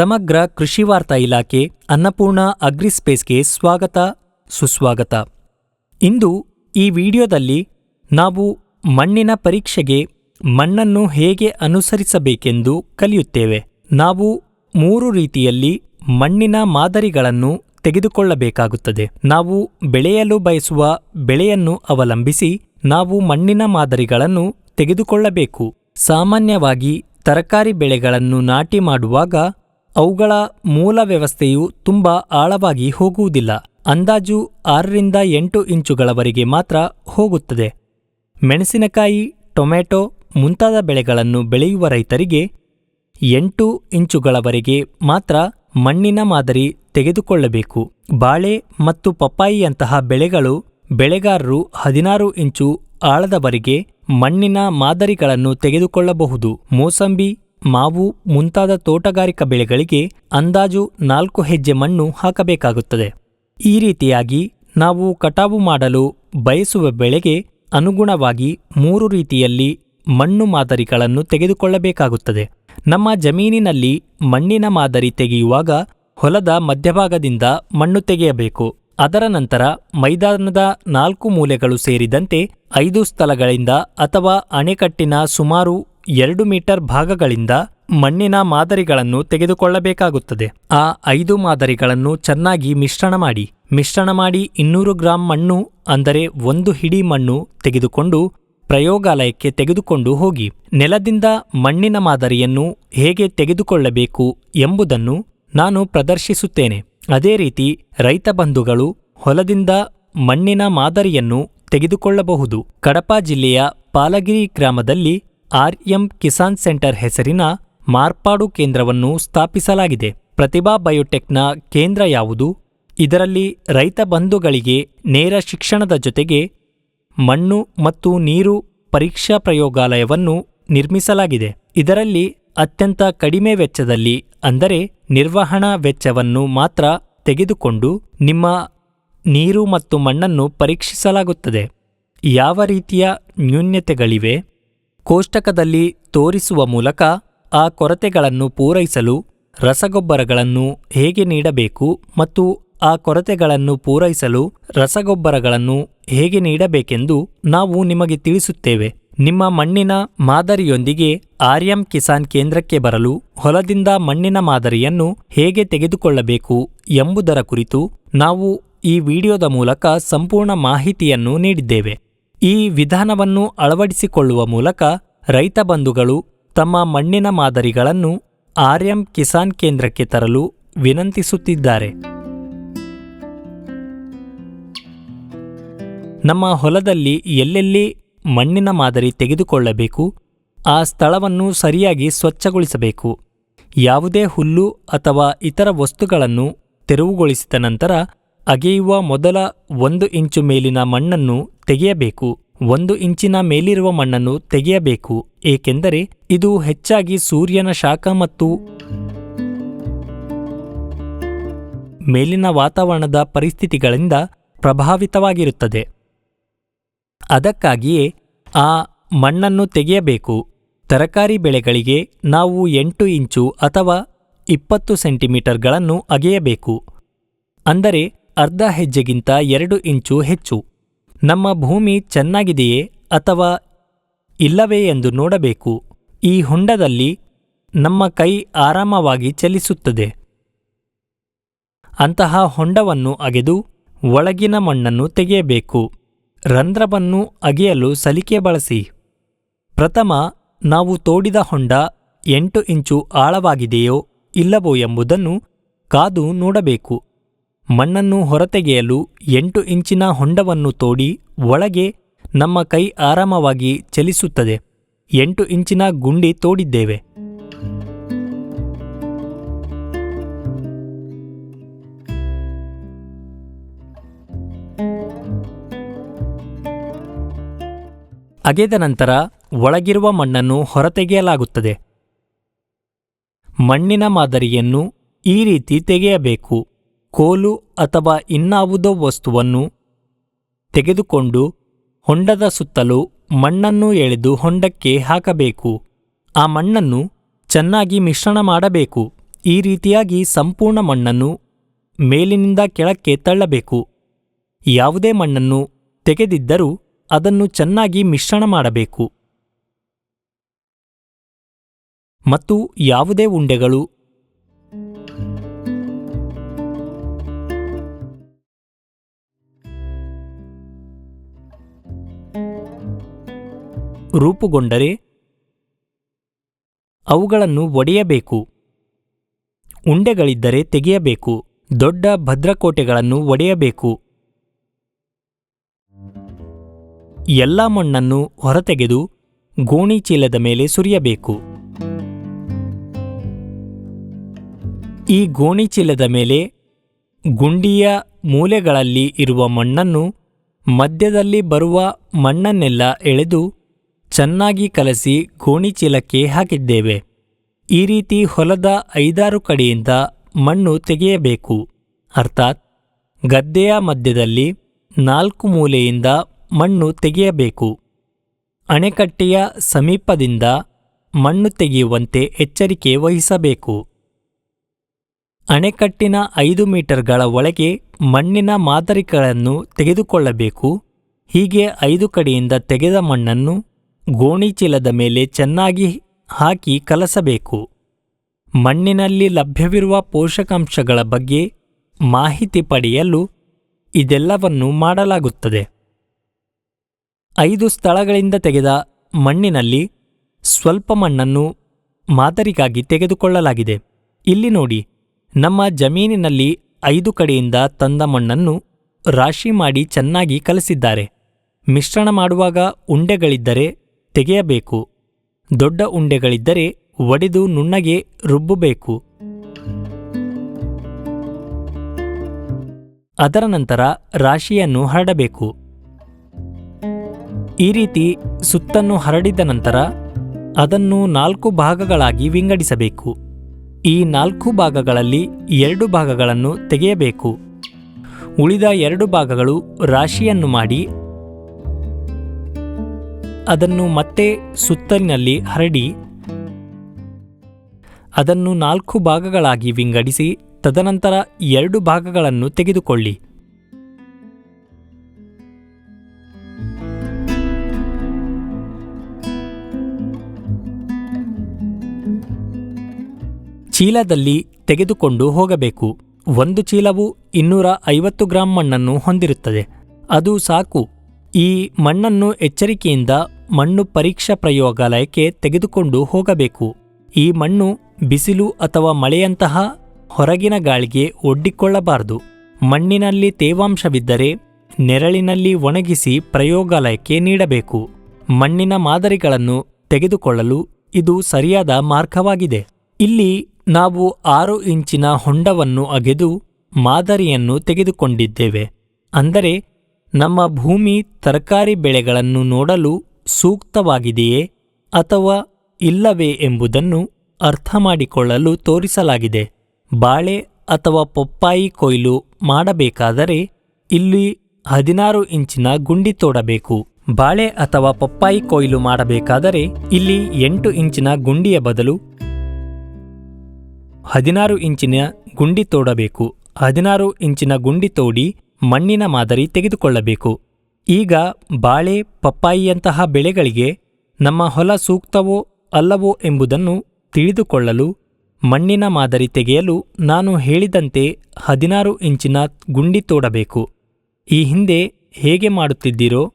ಸಮಗ್ರ ಕೃಷಿ ವಾರ್ತಾ ಇಲಾಖೆ ಅನ್ನಪೂರ್ಣ ಅಗ್ರಿಸ್ಪೇಸ್ಗೆ ಸ್ವಾಗತ, ಸುಸ್ವಾಗತ. ಇಂದು ಈ ವಿಡಿಯೋದಲ್ಲಿ ನಾವು ಮಣ್ಣಿನ ಪರೀಕ್ಷೆಗೆ ಮಣ್ಣನ್ನು ಹೇಗೆ ಅನುಸರಿಸಬೇಕೆಂದು ಕಲಿಯುತ್ತೇವೆ. ನಾವು ಮೂರು ರೀತಿಯಲ್ಲಿ ಮಣ್ಣಿನ ಮಾದರಿಗಳನ್ನು ತೆಗೆದುಕೊಳ್ಳಬೇಕಾಗುತ್ತದೆ. ನಾವು ಬೆಳೆಯಲು ಬಯಸುವ ಬೆಳೆಯನ್ನು ಅವಲಂಬಿಸಿ ನಾವು ಮಣ್ಣಿನ ಮಾದರಿಗಳನ್ನು ತೆಗೆದುಕೊಳ್ಳಬೇಕು. ಸಾಮಾನ್ಯವಾಗಿ ತರಕಾರಿ ಬೆಳೆಗಳನ್ನು ನಾಟಿ ಮಾಡುವಾಗ ಅವುಗಳ ಮೂಲ ವ್ಯವಸ್ಥೆಯು ತುಂಬಾ ಆಳವಾಗಿ ಹೋಗುವುದಿಲ್ಲ. ಅಂದಾಜು ಆರರಿಂದ ಎಂಟು ಇಂಚುಗಳವರೆಗೆ ಮಾತ್ರ ಹೋಗುತ್ತದೆ. ಮೆಣಸಿನಕಾಯಿ ಟೊಮೆಟೊ ಮುಂತಾದ ಬೆಳೆಗಳನ್ನು ಬೆಳೆಯುವ ರೈತರಿಗೆ ಎಂಟು ಇಂಚುಗಳವರೆಗೆ ಮಾತ್ರ ಮಣ್ಣಿನ ಮಾದರಿ ತೆಗೆದುಕೊಳ್ಳಬೇಕು. ಬಾಳೆ ಮತ್ತು ಪಪ್ಪಾಯಿಯಂತಹ ಬೆಳೆಗಳು ಬೆಳೆಗಾರರು ಹದಿನಾರು ಇಂಚು ಆಳದವರೆಗೆ ಮಣ್ಣಿನ ಮಾದರಿಗಳನ್ನು ತೆಗೆದುಕೊಳ್ಳಬಹುದು. ಮೋಸಂಬಿ ಮಾವು ಮುಂತಾದ ತೋಟಗಾರಿಕಾ ಬೆಳೆಗಳಿಗೆ ಅಂದಾಜು ನಾಲ್ಕು ಹೆಜ್ಜೆ ಮಣ್ಣು ಹಾಕಬೇಕಾಗುತ್ತದೆ. ಈ ರೀತಿಯಾಗಿ ನಾವು ಕಟಾವು ಮಾಡಲು ಬಯಸುವ ಬೆಳೆಗೆ ಅನುಗುಣವಾಗಿ ಮೂರು ರೀತಿಯಲ್ಲಿ ಮಣ್ಣು ಮಾದರಿಗಳನ್ನು ತೆಗೆದುಕೊಳ್ಳಬೇಕಾಗುತ್ತದೆ. ನಮ್ಮ ಜಮೀನಿನಲ್ಲಿ ಮಣ್ಣಿನ ಮಾದರಿ ತೆಗೆಯುವಾಗ ಹೊಲದ ಮಧ್ಯಭಾಗದಿಂದ ಮಣ್ಣು ತೆಗೆಯಬೇಕು. ಅದರ ನಂತರ ಮೈದಾನದ ನಾಲ್ಕು ಮೂಲೆಗಳು ಸೇರಿದಂತೆ ಐದು ಸ್ಥಳಗಳಿಂದ ಅಥವಾ ಅಣೆಕಟ್ಟಿನ ಸುಮಾರು ಎರಡು ಮೀಟರ್ ಭಾಗಗಳಿಂದ ಮಣ್ಣಿನ ಮಾದರಿಗಳನ್ನು ತೆಗೆದುಕೊಳ್ಳಬೇಕಾಗುತ್ತದೆ. ಆ ಐದು ಮಾದರಿಗಳನ್ನು ಚೆನ್ನಾಗಿ ಮಿಶ್ರಣ ಮಾಡಿ. ಮಿಶ್ರಣ ಮಾಡಿ ಇನ್ನೂರು ಗ್ರಾಂ ಮಣ್ಣು, ಅಂದರೆ ಒಂದು ಹಿಡಿ ಮಣ್ಣು ತೆಗೆದುಕೊಂಡು ಪ್ರಯೋಗಾಲಯಕ್ಕೆ ತೆಗೆದುಕೊಂಡು ಹೋಗಿ. ನೆಲದಿಂದ ಮಣ್ಣಿನ ಮಾದರಿಯನ್ನು ಹೇಗೆ ತೆಗೆದುಕೊಳ್ಳಬೇಕು ಎಂಬುದನ್ನು ನಾನು ಪ್ರದರ್ಶಿಸುತ್ತೇನೆ. ಅದೇ ರೀತಿ ರೈತ ಬಂಧುಗಳು ಹೊಲದಿಂದ ಮಣ್ಣಿನ ಮಾದರಿಯನ್ನು ತೆಗೆದುಕೊಳ್ಳಬಹುದು. ಕಡಪ ಜಿಲ್ಲೆಯ ಪಾಲಗಿರಿ ಗ್ರಾಮದಲ್ಲಿ ಆರ್ಎಂ ಕಿಸಾನ್ ಸೆಂಟರ್ ಹೆಸರಿನ ಮಾರ್ಪಾಡು ಕೇಂದ್ರವನ್ನು ಸ್ಥಾಪಿಸಲಾಗಿದೆ. ಪ್ರತಿಭಾ ಬಯೋಟೆಕ್ನ ಕೇಂದ್ರ ಯಾವುದು? ಇದರಲ್ಲಿ ರೈತ ಬಂಧುಗಳಿಗೆ ನೇರ ಶಿಕ್ಷಣದ ಜೊತೆಗೆ ಮಣ್ಣು ಮತ್ತು ನೀರು ಪರೀಕ್ಷಾ ಪ್ರಯೋಗಾಲಯವನ್ನು ನಿರ್ಮಿಸಲಾಗಿದೆ. ಇದರಲ್ಲಿ ಅತ್ಯಂತ ಕಡಿಮೆ ವೆಚ್ಚದಲ್ಲಿ ಅಂದರೆ ನಿರ್ವಹಣಾ ವೆಚ್ಚವನ್ನು ಮಾತ್ರ ತೆಗೆದುಕೊಂಡು ನಿಮ್ಮ ನೀರು ಮತ್ತು ಮಣ್ಣನ್ನು ಪರೀಕ್ಷಿಸಲಾಗುತ್ತದೆ. ಯಾವ ರೀತಿಯ ನ್ಯೂನ್ಯತೆಗಳಿವೆ ಕೋಷ್ಟಕದಲ್ಲಿ ತೋರಿಸುವ ಮೂಲಕ ಆ ಕೊರತೆಗಳನ್ನು ಪೂರೈಸಲು ರಸಗೊಬ್ಬರಗಳನ್ನು ಹೇಗೆ ನೀಡಬೇಕು ಮತ್ತು ಆ ಕೊರತೆಗಳನ್ನು ಪೂರೈಸಲು ರಸಗೊಬ್ಬರಗಳನ್ನು ಹೇಗೆ ನೀಡಬೇಕೆಂದು ನಾವು ನಿಮಗೆ ತಿಳಿಸುತ್ತೇವೆ. ನಿಮ್ಮ ಮಣ್ಣಿನ ಮಾದರಿಯೊಂದಿಗೆ ಆರ್ಯಂ ಕಿಸಾನ್ ಕೇಂದ್ರಕ್ಕೆ ಬರಲು ಹೊಲದಿಂದ ಮಣ್ಣಿನ ಮಾದರಿಯನ್ನು ಹೇಗೆ ತೆಗೆದುಕೊಳ್ಳಬೇಕು ಎಂಬುದರ ಕುರಿತು ನಾವು ಈ ವಿಡಿಯೋದ ಮೂಲಕ ಸಂಪೂರ್ಣ ಮಾಹಿತಿಯನ್ನು ನೀಡಿದ್ದೇವೆ. ಈ ವಿಧಾನವನ್ನು ಅಳವಡಿಸಿಕೊಳ್ಳುವ ಮೂಲಕ ರೈತ ಬಂಧುಗಳು ತಮ್ಮ ಮಣ್ಣಿನ ಮಾದರಿಗಳನ್ನು ಆರ್ಯಂ ಕಿಸಾನ್ ಕೇಂದ್ರಕ್ಕೆ ತರಲು ವಿನಂತಿಸುತ್ತಿದ್ದಾರೆ. ನಮ್ಮ ಹೊಲದಲ್ಲಿ ಎಲ್ಲೆಲ್ಲಿ ಮಣ್ಣಿನ ಮಾದರಿ ತೆಗೆದುಕೊಳ್ಳಬೇಕು, ಆ ಸ್ಥಳವನ್ನು ಸರಿಯಾಗಿ ಸ್ವಚ್ಛಗೊಳಿಸಬೇಕು. ಯಾವುದೇ ಹುಲ್ಲು ಅಥವಾ ಇತರ ವಸ್ತುಗಳನ್ನು ತೆರವುಗೊಳಿಸಿದ ನಂತರ ಅಗೆಯುವ ಮೊದಲ ಒಂದು ಇಂಚು ಮೇಲಿನ ಮಣ್ಣನ್ನು ತೆಗೆಯಬೇಕು. ಒಂದು ಇಂಚಿನ ಮೇಲಿರುವ ಮಣ್ಣನ್ನು ತೆಗೆಯಬೇಕು. ಏಕೆಂದರೆ ಇದು ಹೆಚ್ಚಾಗಿ ಸೂರ್ಯನ ಶಾಖ ಮತ್ತು ಮೇಲಿನ ವಾತಾವರಣದ ಪರಿಸ್ಥಿತಿಗಳಿಂದ ಪ್ರಭಾವಿತವಾಗಿರುತ್ತದೆ. ಅದಕ್ಕಾಗಿಯೇ ಆ ಮಣ್ಣನ್ನು ತೆಗೆಯಬೇಕು. ತರಕಾರಿ ಬೆಳೆಗಳಿಗೆ ನಾವು ಎಂಟು ಇಂಚು ಅಥವಾ ಇಪ್ಪತ್ತು ಸೆಂಟಿಮೀಟರ್ಗಳನ್ನು ಅಗೆಯಬೇಕು. ಅಂದರೆ ಅರ್ಧ ಹೆಜ್ಜೆಗಿಂತ ಎರಡು ಇಂಚು ಹೆಚ್ಚು. ನಮ್ಮ ಭೂಮಿ ಚೆನ್ನಾಗಿದೆಯೇ ಅಥವಾ ಇಲ್ಲವೇ ಎಂದು ನೋಡಬೇಕು. ಈ ಹೊಂಡದಲ್ಲಿ ನಮ್ಮ ಕೈ ಆರಾಮವಾಗಿ ಚಲಿಸುತ್ತದೆ. ಅಂತಹ ಹೊಂಡವನ್ನು ಅಗೆದು ಒಳಗಿನ ಮಣ್ಣನ್ನು ತೆಗೆಯಬೇಕು. ರಂಧ್ರವನ್ನು ಅಗೆಯಲು ಸಲಿಕೆ ಬಳಸಿ. ಪ್ರಥಮ, ನಾವು ತೋಡಿದ ಹೊಂಡ ಎಂಟು ಇಂಚು ಆಳವಾಗಿದೆಯೋ ಇಲ್ಲವೋ ಎಂಬುದನ್ನು ಕಾದು ನೋಡಬೇಕು. ಮಣ್ಣನ್ನು ಹೊರತೆಗೆಯಲು ಎಂಟು ಇಂಚಿನ ಹೊಂಡವನ್ನು ತೋಡಿ ಒಳಗೆ ನಮ್ಮ ಕೈ ಆರಾಮವಾಗಿ ಚಲಿಸುತ್ತದೆ. ಎಂಟು ಇಂಚಿನ ಗುಂಡಿ ತೋಡಿದ್ದೇವೆ. ಅಗೆದ ನಂತರ ಒಳಗಿರುವ ಮಣ್ಣನ್ನು ಹೊರತೆಗೆಯಲಾಗುತ್ತದೆ. ಮಣ್ಣಿನ ಮಾದರಿಯನ್ನು ಈ ರೀತಿ ತೆಗೆಯಬೇಕು. ಕೋಲು ಅಥವಾ ಇನ್ನಾವುದೋ ವಸ್ತುವನ್ನು ತೆಗೆದುಕೊಂಡು ಹೊಂಡದ ಸುತ್ತಲೂ ಮಣ್ಣನ್ನು ಎಳೆದು ಹೊಂಡಕ್ಕೆ ಹಾಕಬೇಕು. ಆ ಮಣ್ಣನ್ನು ಚೆನ್ನಾಗಿ ಮಿಶ್ರಣ ಮಾಡಬೇಕು. ಈ ರೀತಿಯಾಗಿ ಸಂಪೂರ್ಣ ಮಣ್ಣನ್ನು ಮೇಲಿನಿಂದ ಕೆಳಕ್ಕೆ ತಳ್ಳಬೇಕು. ಯಾವುದೇ ಮಣ್ಣನ್ನು ತೆಗೆದಿದ್ದರೂ ಅದನ್ನು ಚೆನ್ನಾಗಿ ಮಿಶ್ರಣ ಮಾಡಬೇಕು. ಮತ್ತು ಯಾವುದೇ ಉಂಡೆಗಳು ರೂಪುಗೊಂಡರೆ ಅವುಗಳನ್ನು ಒಡೆಯಬೇಕು. ಉಂಡೆಗಳಿದ್ದರೆ ತೆಗೆಯಬೇಕು. ದೊಡ್ಡ ಭದ್ರಕೋಟೆಗಳನ್ನು ಒಡೆಯಬೇಕು. ಎಲ್ಲ ಮಣ್ಣನ್ನು ಹೊರತೆಗೆದು ಗೋಣಿ ಚೀಲದ ಮೇಲೆ ಸುರಿಯಬೇಕು. ಈ ಗೋಣಿ ಚೀಲದ ಮೇಲೆ ಗುಂಡಿಯ ಮೂಲೆಗಳಲ್ಲಿ ಇರುವ ಮಣ್ಣನ್ನು ಮಧ್ಯದಲ್ಲಿ ಬರುವ ಮಣ್ಣನ್ನೆಲ್ಲ ಎಳೆದು ಚೆನ್ನಾಗಿ ಕಲಸಿ ಗೋಣಿಚೀಲಕ್ಕೆ ಹಾಕಿದ್ದೇವೆ. ಈ ರೀತಿ ಹೊಲದ ಐದಾರು ಕಡೆಯಿಂದ ಮಣ್ಣು ತೆಗೆಯಬೇಕು. ಅರ್ಥಾತ್ ಗದ್ದೆಯ ಮಧ್ಯದಲ್ಲಿ ನಾಲ್ಕು ಮೂಲೆಯಿಂದ ಮಣ್ಣು ತೆಗೆಯಬೇಕು. ಅಣೆಕಟ್ಟೆಯ ಸಮೀಪದಿಂದ ಮಣ್ಣು ತೆಗೆಯುವಂತೆ ಎಚ್ಚರಿಕೆ ವಹಿಸಬೇಕು. ಅಣೆಕಟ್ಟಿನ ಐದು ಮೀಟರ್ಗಳ ಒಳಗೆ ಮಣ್ಣಿನ ಮಾದರಿಗಳನ್ನು ತೆಗೆದುಕೊಳ್ಳಬೇಕು. ಹೀಗೆ ಐದು ಕಡೆಯಿಂದ ತೆಗೆದ ಮಣ್ಣನ್ನು ಗೋಣಿ ಚೀಲದ ಮೇಲೆ ಚೆನ್ನಾಗಿ ಹಾಕಿ ಕಲಸಬೇಕು. ಮಣ್ಣಿನಲ್ಲಿ ಲಭ್ಯವಿರುವ ಪೋಷಕಾಂಶಗಳ ಬಗ್ಗೆ ಮಾಹಿತಿ ಪಡೆಯಲು ಇದೆಲ್ಲವನ್ನು ಮಾಡಲಾಗುತ್ತದೆ. ಐದು ಸ್ಥಳಗಳಿಂದ ತೆಗೆದ ಮಣ್ಣಿನಲ್ಲಿ ಸ್ವಲ್ಪ ಮಣ್ಣನ್ನು ಮಾದರಿಗಾಗಿ ತೆಗೆದುಕೊಳ್ಳಲಾಗಿದೆ. ಇಲ್ಲಿ ನೋಡಿ, ನಮ್ಮ ಜಮೀನಿನಲ್ಲಿ ಐದು ಕಡೆಯಿಂದ ತಂದ ಮಣ್ಣನ್ನು ರಾಶಿ ಮಾಡಿ ಚೆನ್ನಾಗಿ ಕಲಸಿದ್ದಾರೆ. ಮಿಶ್ರಣ ಮಾಡುವಾಗ ಉಂಡೆಗಳಿದ್ದರೆ ತೆಗೆಯಬೇಕು. ದೊಡ್ಡ ಉಂಡೆಗಳಿದ್ದರೆ ಒಡೆದು ನುಣ್ಣಗೆ ರುಬ್ಬಬೇಕು. ಅದರ ನಂತರ ರಾಶಿಯನ್ನು ಹರಡಬೇಕು. ಈ ರೀತಿ ಸುತ್ತನ್ನು ಹರಡಿದ ನಂತರ ಅದನ್ನು ನಾಲ್ಕು ಭಾಗಗಳಾಗಿ ವಿಂಗಡಿಸಬೇಕು. ಈ ನಾಲ್ಕು ಭಾಗಗಳಲ್ಲಿ ಎರಡು ಭಾಗಗಳನ್ನು ತೆಗೆಯಬೇಕು. ಉಳಿದ ಎರಡು ಭಾಗಗಳು ರಾಶಿಯನ್ನು ಮಾಡಿ ಅದನ್ನು ಮತ್ತೆ ಸುತ್ತಲಿನಲ್ಲಿ ಹರಡಿ, ಅದನ್ನು ನಾಲ್ಕು ಭಾಗಗಳಾಗಿ ವಿಂಗಡಿಸಿ, ತದನಂತರ ಎರಡು ಭಾಗಗಳನ್ನು ತೆಗೆದುಕೊಳ್ಳಿ. ಚೀಲದಲ್ಲಿ ತೆಗೆದುಕೊಂಡು ಹೋಗಬೇಕು. ಒಂದು ಚೀಲವು ಇನ್ನೂರ ಐವತ್ತು ಗ್ರಾಂ ಮಣ್ಣನ್ನು ಹೊಂದಿರುತ್ತದೆ. ಅದು ಸಾಕು. ಈ ಮಣ್ಣನ್ನು ಎಚ್ಚರಿಕೆಯಿಂದ ಮಣ್ಣು ಪರೀಕ್ಷಾ ಪ್ರಯೋಗಾಲಯಕ್ಕೆ ತೆಗೆದುಕೊಂಡು ಹೋಗಬೇಕು. ಈ ಮಣ್ಣು ಬಿಸಿಲು ಅಥವಾ ಮಳೆಯಂತಹ ಹೊರಗಿನ ಗಾಳಿಗೆ ಒಡ್ಡಿಕೊಳ್ಳಬಾರದು. ಮಣ್ಣಿನಲ್ಲಿ ತೇವಾಂಶವಿದ್ದರೆ ನೆರಳಿನಲ್ಲಿ ಒಣಗಿಸಿ ಪ್ರಯೋಗಾಲಯಕ್ಕೆ ನೀಡಬೇಕು. ಮಣ್ಣಿನ ಮಾದರಿಗಳನ್ನು ತೆಗೆದುಕೊಳ್ಳಲು ಇದು ಸರಿಯಾದ ಮಾರ್ಗವಾಗಿದೆ. ಇಲ್ಲಿ ನಾವು ಆರು ಇಂಚಿನ ಹೊಂಡವನ್ನು ಅಗೆದು ಮಾದರಿಯನ್ನು ತೆಗೆದುಕೊಂಡಿದ್ದೇವೆ. ಅಂದರೆ ನಮ್ಮ ಭೂಮಿ ತರಕಾರಿ ಬೆಳೆಗಳನ್ನು ನೋಡಲು ಸೂಕ್ತವಾಗಿದೆಯೇ ಅಥವಾ ಇಲ್ಲವೇ ಎಂಬುದನ್ನು ಅರ್ಥ ಮಾಡಿಕೊಳ್ಳಲು ತೋರಿಸಲಾಗಿದೆ. ಬಾಳೆ ಅಥವಾ ಪಪ್ಪಾಯಿ ಕೊಯ್ಲು ಮಾಡಬೇಕಾದರೆ ಇಲ್ಲಿ ಹದಿನಾರು ಇಂಚಿನ ಗುಂಡಿ ತೋಡಬೇಕು. ಬಾಳೆ ಅಥವಾ ಪಪ್ಪಾಯಿ ಕೊಯ್ಲು ಮಾಡಬೇಕಾದರೆ ಇಲ್ಲಿ ಎಂಟು ಇಂಚಿನ ಗುಂಡಿಯ ಬದಲು ಹದಿನಾರು ಇಂಚಿನ ಗುಂಡಿ ತೋಡಬೇಕು. ಹದಿನಾರು ಇಂಚಿನ ಗುಂಡಿ ತೋಡಿ ಮಣ್ಣಿನ ಮಾದರಿ ತೆಗೆದುಕೊಳ್ಳಬೇಕು. ಈಗ ಬಾಳೆ, ಪಪ್ಪಾಯಿಯಂತಹ ಬೆಳೆಗಳಿಗೆ ನಮ್ಮ ಹೊಲ ಸೂಕ್ತವೋ ಅಲ್ಲವೋ ಎಂಬುದನ್ನು ತಿಳಿದುಕೊಳ್ಳಲು, ಮಣ್ಣಿನ ಮಾದರಿ ತೆಗೆಯಲು ನಾನು ಹೇಳಿದಂತೆ ಹದಿನಾರು ಇಂಚಿನ ಗುಂಡಿ ತೋಡಬೇಕು. ಈ ಹಿಂದೆ ಹೇಗೆ ಮಾಡುತ್ತಿದ್ದೀರೋ,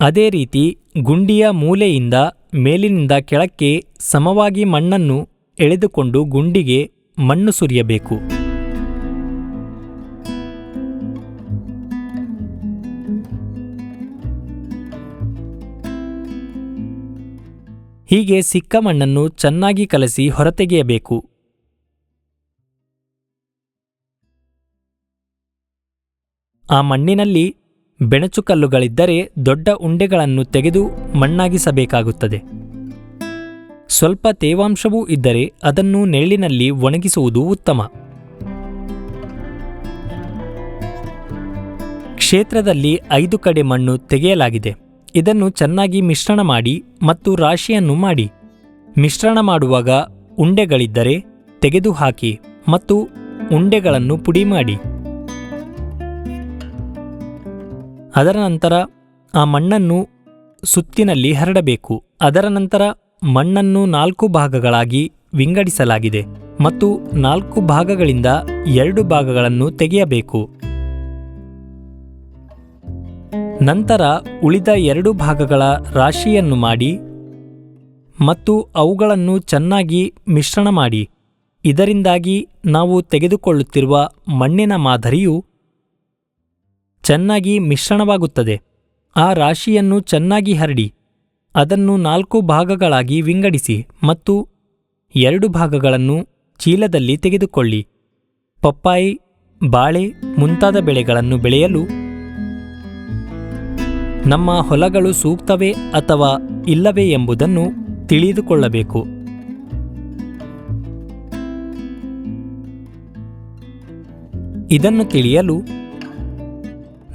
ಅದೇ ರೀತಿ ಗುಂಡಿಯ ಮೂಲೆಯಿಂದ ಮೇಲಿನಿಂದ ಕೆಳಕ್ಕೆ ಸಮವಾಗಿ ಮಣ್ಣನ್ನು ಎಳೆದುಕೊಂಡು ಗುಂಡಿಗೆ ಮಣ್ಣು ಸುರಿಯಬೇಕು. ಹೀಗೆ ಸಿಕ್ಕ ಮಣ್ಣನ್ನು ಚೆನ್ನಾಗಿ ಕಲಸಿ ಹೊರತೆಗೆಯಬೇಕು. ಆ ಮಣ್ಣಿನಲ್ಲಿ ಬೆಣಚುಕಲ್ಲುಗಳಿದ್ದರೆ ದೊಡ್ಡ ಉಂಡೆಗಳನ್ನು ತೆಗೆದು ಮಣ್ಣಾಗಿಸಬೇಕಾಗುತ್ತದೆ. ಸ್ವಲ್ಪ ತೇವಾಂಶವೂ ಇದ್ದರೆ ಅದನ್ನು ನೆರಳಿನಲ್ಲಿ ಒಣಗಿಸುವುದು ಉತ್ತಮ. ಕ್ಷೇತ್ರದಲ್ಲಿ ಐದು ಕಡೆ ಮಣ್ಣು ತೆಗೆಯಲಾಗಿದೆ. ಇದನ್ನು ಚೆನ್ನಾಗಿ ಮಿಶ್ರಣ ಮಾಡಿ ಮತ್ತು ರಾಶಿಯನ್ನು ಮಾಡಿ. ಮಿಶ್ರಣ ಮಾಡುವಾಗ ಉಂಡೆಗಳಿದ್ದರೆ ತೆಗೆದುಹಾಕಿ ಮತ್ತು ಉಂಡೆಗಳನ್ನು ಪುಡಿ ಮಾಡಿ. ಅದರ ನಂತರ ಆ ಮಣ್ಣನ್ನು ಸುತ್ತಿನಲ್ಲಿ ಹರಡಬೇಕು. ಅದರ ನಂತರ ಮಣ್ಣನ್ನು ನಾಲ್ಕು ಭಾಗಗಳಾಗಿ ವಿಂಗಡಿಸಲಾಗಿದೆ ಮತ್ತು ನಾಲ್ಕು ಭಾಗಗಳಿಂದ ಎರಡು ಭಾಗಗಳನ್ನು ತೆಗೆಯಬೇಕು. ನಂತರ ಉಳಿದ ಎರಡು ಭಾಗಗಳ ರಾಶಿಯನ್ನು ಮಾಡಿ ಮತ್ತು ಅವುಗಳನ್ನು ಚೆನ್ನಾಗಿ ಮಿಶ್ರಣ ಮಾಡಿ. ಇದರಿಂದಾಗಿ ನಾವು ತೆಗೆದುಕೊಳ್ಳುತ್ತಿರುವ ಮಣ್ಣಿನ ಮಾದರಿಯು ಚೆನ್ನಾಗಿ ಮಿಶ್ರಣವಾಗುತ್ತದೆ. ಆ ರಾಶಿಯನ್ನು ಚೆನ್ನಾಗಿ ಹರಡಿ, ಅದನ್ನು ನಾಲ್ಕು ಭಾಗಗಳಾಗಿ ವಿಂಗಡಿಸಿ ಮತ್ತು ಎರಡು ಭಾಗಗಳನ್ನು ಚೀಲದಲ್ಲಿ ತೆಗೆದುಕೊಳ್ಳಿ. ಪಪ್ಪಾಯಿ, ಬಾಳೆ ಮುಂತಾದ ಬೆಳೆಗಳನ್ನು ಬೆಳೆಯಲು ನಮ್ಮ ಹೊಲಗಳು ಸೂಕ್ತವೇ ಅಥವಾ ಇಲ್ಲವೇ ಎಂಬುದನ್ನು ತಿಳಿದುಕೊಳ್ಳಬೇಕು. ಇದನ್ನು ತಿಳಿಯಲು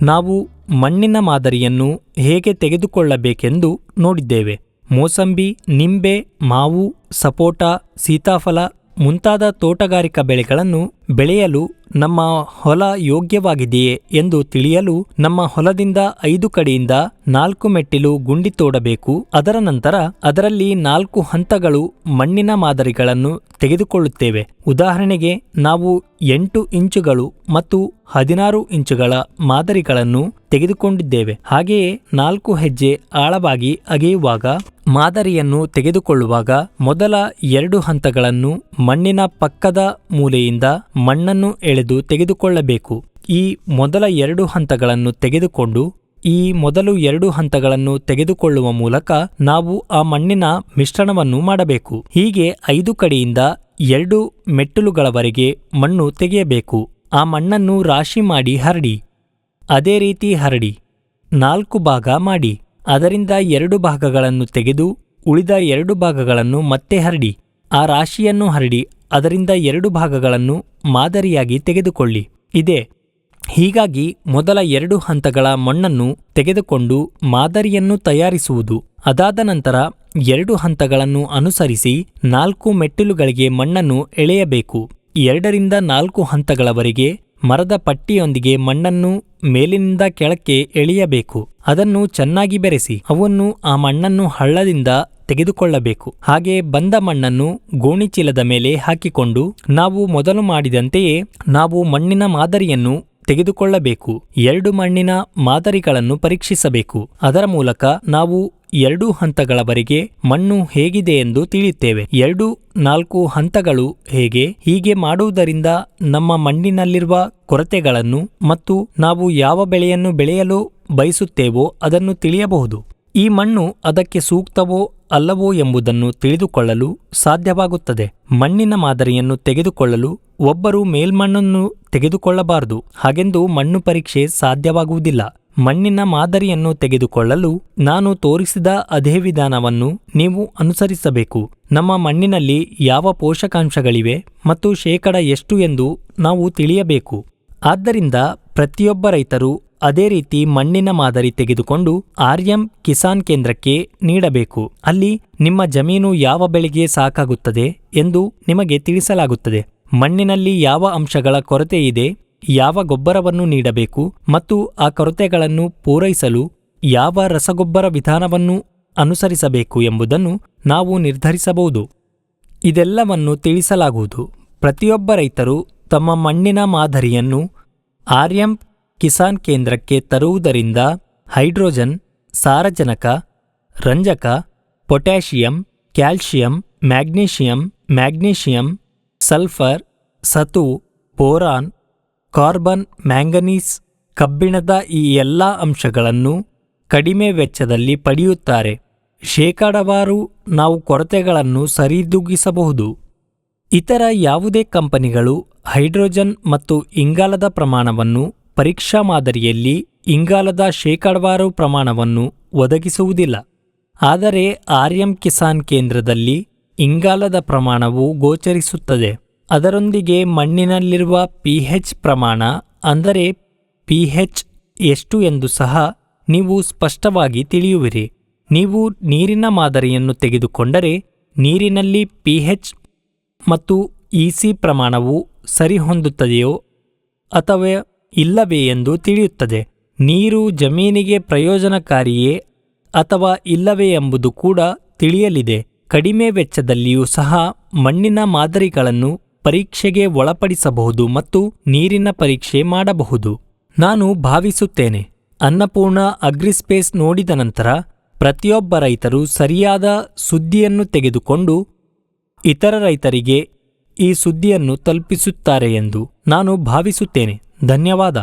ನಾವು ಮಣ್ಣಿನ ಮಾದರಿಯನ್ನು ಹೇಗೆ ತೆಗೆದುಕೊಳ್ಳಬೇಕೆಂದು ನೋಡಿದ್ದೇವೆ. ಮೋಸಂಬಿ, ನಿಂಬೆ, ಮಾವು, ಸಪೋಟ, ಸೀತಾಫಲ ಮುಂತಾದ ತೋಟಗಾರಿಕಾ ಬೆಳೆಗಳನ್ನು ಬೆಳೆಯಲು ನಮ್ಮ ಹೊಲ ಯೋಗ್ಯವಾಗಿದೆಯೇ ಎಂದು ತಿಳಿಯಲು ನಮ್ಮ ಹೊಲದಿಂದ ಐದು ಕಡೆಯಿಂದ ನಾಲ್ಕು ಮೆಟ್ಟಿಲು ಗುಂಡಿ ತೋಡಬೇಕು. ಅದರ ನಂತರ ಅದರಲ್ಲಿ ನಾಲ್ಕು ಹಂತಗಳು ಮಣ್ಣಿನ ಮಾದರಿಗಳನ್ನು ತೆಗೆದುಕೊಳ್ಳುತ್ತೇವೆ. ಉದಾಹರಣೆಗೆ ನಾವು ಎಂಟು ಇಂಚುಗಳು ಮತ್ತು ಹದಿನಾರು ಇಂಚುಗಳ ಮಾದರಿಗಳನ್ನು ತೆಗೆದುಕೊಂಡಿದ್ದೇವೆ. ಹಾಗೆಯೇ ನಾಲ್ಕು ಹೆಜ್ಜೆ ಆಳವಾಗಿ ಅಗೆಯುವಾಗ ಮಾದರಿಯನ್ನು ತೆಗೆದುಕೊಳ್ಳುವಾಗ ಮೊದಲ ಎರಡು ಹಂತಗಳನ್ನು ಮಣ್ಣಿನ ಪಕ್ಕದ ಮೂಲೆಯಿಂದ ಮಣ್ಣನ್ನು ಎಳೆದು ತೆಗೆದುಕೊಳ್ಳಬೇಕು. ಈ ಮೊದಲ ಎರಡು ಹಂತಗಳನ್ನು ತೆಗೆದುಕೊಂಡು ಈ ಮೊದಲು ಎರಡು ಹಂತಗಳನ್ನು ತೆಗೆದುಕೊಳ್ಳುವ ಮೂಲಕ ನಾವು ಆ ಮಣ್ಣಿನ ಮಿಶ್ರಣವನ್ನು ಮಾಡಬೇಕು. ಹೀಗೆ ಐದು ಕಡೆಯಿಂದ ಎರಡು ಮೆಟ್ಟಲುಗಳವರೆಗೆ ಮಣ್ಣು ತೆಗೆಯಬೇಕು. ಆ ಮಣ್ಣನ್ನು ರಾಶಿ ಮಾಡಿ ಹರಡಿ. ಅದೇ ರೀತಿ ಹರಡಿ. ನಾಲ್ಕು ಭಾಗ ಮಾಡಿ. ಅದರಿಂದ ಎರಡು ಭಾಗಗಳನ್ನು ತೆಗೆದು ಉಳಿದ ಎರಡು ಭಾಗಗಳನ್ನು ಮತ್ತೆ ಹರಡಿ, ಆ ರಾಶಿಯನ್ನು ಹರಡಿ, ಅದರಿಂದ ಎರಡು ಭಾಗಗಳನ್ನು ಮಾದರಿಯಾಗಿ ತೆಗೆದುಕೊಳ್ಳಿ. ಇದೆ, ಹೀಗಾಗಿ ಮೊದಲ ಎರಡು ಹಂತಗಳ ಮಣ್ಣನ್ನು ತೆಗೆದುಕೊಂಡು ಮಾದರಿಯನ್ನು ತಯಾರಿಸುವುದು. ಅದಾದ ನಂತರ ಎರಡು ಹಂತಗಳನ್ನು ಅನುಸರಿಸಿ ನಾಲ್ಕು ಮೆಟ್ಟಿಲುಗಳಿಗೆ ಮಣ್ಣನ್ನು ಎಳೆಯಬೇಕು. ಎರಡರಿಂದ ನಾಲ್ಕು ಹಂತಗಳವರೆಗೆ ಮರದ ಪಟ್ಟಿಯೊಂದಿಗೆ ಮಣ್ಣನ್ನು ಮೇಲಿನಿಂದ ಕೆಳಕ್ಕೆ ಎಳೆಯಬೇಕು. ಅದನ್ನು ಚೆನ್ನಾಗಿ ಬೆರೆಸಿ, ಅವನ್ನು ಆ ಮಣ್ಣನ್ನು ಹಳ್ಳದಿಂದ ತೆಗೆದುಕೊಳ್ಳಬೇಕು. ಹಾಗೆ ಬಂದ ಮಣ್ಣನ್ನು ಗೋಣಿಚೀಲದ ಮೇಲೆ ಹಾಕಿಕೊಂಡು, ನಾವು ಮೊದಲು ಮಾಡಿದಂತೆಯೇ ನಾವು ಮಣ್ಣಿನ ಮಾದರಿಯನ್ನು ತೆಗೆದುಕೊಳ್ಳಬೇಕು. ಎರಡು ಮಣ್ಣಿನ ಮಾದರಿಗಳನ್ನು ಪರೀಕ್ಷಿಸಬೇಕು. ಅದರ ಮೂಲಕ ನಾವು ಎರಡು ಹಂತಗಳವರೆಗೆ ಮಣ್ಣು ಹೇಗಿದೆ ಎಂದು ತಿಳಿಯುತ್ತೇವೆ. ಎರಡು, ನಾಲ್ಕು ಹಂತಗಳು ಹೇಗೆ, ಹೀಗೆ ಮಾಡುವುದರಿಂದ ನಮ್ಮ ಮಣ್ಣಿನಲ್ಲಿರುವ ಕೊರತೆಗಳನ್ನು ಮತ್ತು ನಾವು ಯಾವ ಬೆಳೆಯನ್ನು ಬೆಳೆಯಲು ಬಯಸುತ್ತೇವೋ ಅದನ್ನು ತಿಳಿಯಬಹುದು. ಈ ಮಣ್ಣು ಅದಕ್ಕೆ ಸೂಕ್ತವೋ ಅಲ್ಲವೋ ಎಂಬುದನ್ನು ತಿಳಿದುಕೊಳ್ಳಲು ಸಾಧ್ಯವಾಗುತ್ತದೆ. ಮಣ್ಣಿನ ಮಾದರಿಯನ್ನು ತೆಗೆದುಕೊಳ್ಳಲು ಒಬ್ಬರು ಮೇಲ್ಮಣ್ಣನ್ನು ತೆಗೆದುಕೊಳ್ಳಬಾರದು. ಹಾಗೆಂದು ಮಣ್ಣು ಪರೀಕ್ಷೆ ಸಾಧ್ಯವಾಗುವುದಿಲ್ಲ. ಮಣ್ಣಿನ ಮಾದರಿಯನ್ನು ತೆಗೆದುಕೊಳ್ಳಲು ನಾನು ತೋರಿಸಿದ ಅದೇ ವಿಧಾನವನ್ನು ನೀವು ಅನುಸರಿಸಬೇಕು. ನಮ್ಮ ಮಣ್ಣಿನಲ್ಲಿ ಯಾವ ಪೋಷಕಾಂಶಗಳಿವೆ ಮತ್ತು ಶೇಕಡ ಎಷ್ಟು ಎಂದು ನಾವು ತಿಳಿಯಬೇಕು. ಆದ್ದರಿಂದ ಪ್ರತಿಯೊಬ್ಬ ರೈತರು ಅದೇ ರೀತಿ ಮಣ್ಣಿನ ಮಾದರಿ ತೆಗೆದುಕೊಂಡು ಆರ್ಯಂ ಕಿಸಾನ್ ಕೇಂದ್ರಕ್ಕೆ ನೀಡಬೇಕು. ಅಲ್ಲಿ ನಿಮ್ಮ ಜಮೀನು ಯಾವ ಬೆಳೆಗೆ ಸಾಕಾಗುತ್ತದೆ ಎಂದು ನಿಮಗೆ ತಿಳಿಸಲಾಗುತ್ತದೆ. ಮಣ್ಣಿನಲ್ಲಿ ಯಾವ ಅಂಶಗಳ ಕೊರತೆ ಇದೆ, ಯಾವ ಗೊಬ್ಬರವನ್ನು ನೀಡಬೇಕು ಮತ್ತು ಆ ಕೊರತೆಗಳನ್ನು ಪೂರೈಸಲು ಯಾವ ರಸಗೊಬ್ಬರ ವಿಧಾನವನ್ನು ಅನುಸರಿಸಬೇಕು ಎಂಬುದನ್ನು ನಾವು ನಿರ್ಧರಿಸಬಹುದು. ಇದೆಲ್ಲವನ್ನು ತಿಳಿಸಲಾಗುವುದು. ಪ್ರತಿಯೊಬ್ಬ ರೈತರು ತಮ್ಮ ಮಣ್ಣಿನ ಮಾದರಿಯನ್ನು ಆರ್ಯಂ ಕಿಸಾನ್ ಕೇಂದ್ರಕ್ಕೆ ತರುವುದರಿಂದ ಹೈಡ್ರೋಜನ್, ಸಾರಜನಕ, ರಂಜಕ, potassium, calcium, magnesium magnesium, sulphur, ಸತು, ಬೋರಾನ್, ಕಾರ್ಬನ್, ಮ್ಯಾಂಗನೀಸ್ ಕಬ್ಬಿಣದ ಈ ಎಲ್ಲ ಅಂಶಗಳನ್ನು ಕಡಿಮೆ ವೆಚ್ಚದಲ್ಲಿ ಪಡೆಯುತ್ತಾರೆ. ಶೇಕಡವಾರು ನಾವು ಕೊರತೆಗಳನ್ನು ಸರಿದೂಗಿಸಬಹುದು. ಇತರ ಯಾವುದೇ ಕಂಪನಿಗಳು ಹೈಡ್ರೋಜನ್ ಮತ್ತು ಇಂಗಾಲದ ಪ್ರಮಾಣವನ್ನು ಪರೀಕ್ಷಾ ಮಾದರಿಯಲ್ಲಿ ಇಂಗಾಲದ ಶೇಕಡವಾರು ಪ್ರಮಾಣವನ್ನು ಒದಗಿಸುವುದಿಲ್ಲ. ಆದರೆ ಆರ್ಯಂ ಕಿಸಾನ್ ಕೇಂದ್ರದಲ್ಲಿ ಇಂಗಾಲದ ಪ್ರಮಾಣವು ಗೋಚರಿಸುತ್ತದೆ. ಅದರೊಂದಿಗೆ ಮಣ್ಣಿನಲ್ಲಿರುವ ಪಿಹೆಚ್ ಪ್ರಮಾಣ, ಅಂದರೆ ಪಿಹೆಚ್ ಎಷ್ಟು ಎಂದು ಸಹ ನೀವು ಸ್ಪಷ್ಟವಾಗಿ ತಿಳಿಯುವಿರಿ. ನೀವು ನೀರಿನ ಮಾದರಿಯನ್ನು ತೆಗೆದುಕೊಂಡರೆ ನೀರಿನಲ್ಲಿ ಪಿಹೆಚ್ ಮತ್ತು ಇಸಿ ಪ್ರಮಾಣವು ಸರಿಹೊಂದುತ್ತದೆಯೋ ಅಥವಾ ಇಲ್ಲವೇ ಎಂದು ತಿಳಿಯುತ್ತದೆ. ನೀರು ಜಮೀನಿಗೆ ಪ್ರಯೋಜನಕಾರಿಯೇ ಅಥವಾ ಇಲ್ಲವೇ ಎಂಬುದು ಕೂಡ ತಿಳಿಯಲಿದೆ. ಕಡಿಮೆ ವೆಚ್ಚದಲ್ಲಿಯೂ ಸಹ ಮಣ್ಣಿನ ಮಾದರಿಗಳನ್ನು ಪರೀಕ್ಷೆಗೆ ಒಳಪಡಿಸಬಹುದು ಮತ್ತು ನೀರಿನ ಪರೀಕ್ಷೆ ಮಾಡಬಹುದು. ನಾನು ಭಾವಿಸುತ್ತೇನೆ. ಅನ್ನಪೂರ್ಣ ಅಗ್ರಿಸ್ಪೇಸ್ ನೋಡಿದ ನಂತರ ಪ್ರತಿಯೊಬ್ಬ ರೈತರು ಸರಿಯಾದ ಸುದ್ದಿಯನ್ನು ತೆಗೆದುಕೊಂಡು ಇತರ ರೈತರಿಗೆ ಈ ಸುದ್ದಿಯನ್ನು ತಲುಪಿಸುತ್ತಾರೆ ಎಂದು ನಾನು ಭಾವಿಸುತ್ತೇನೆ. ಧನ್ಯವಾದ.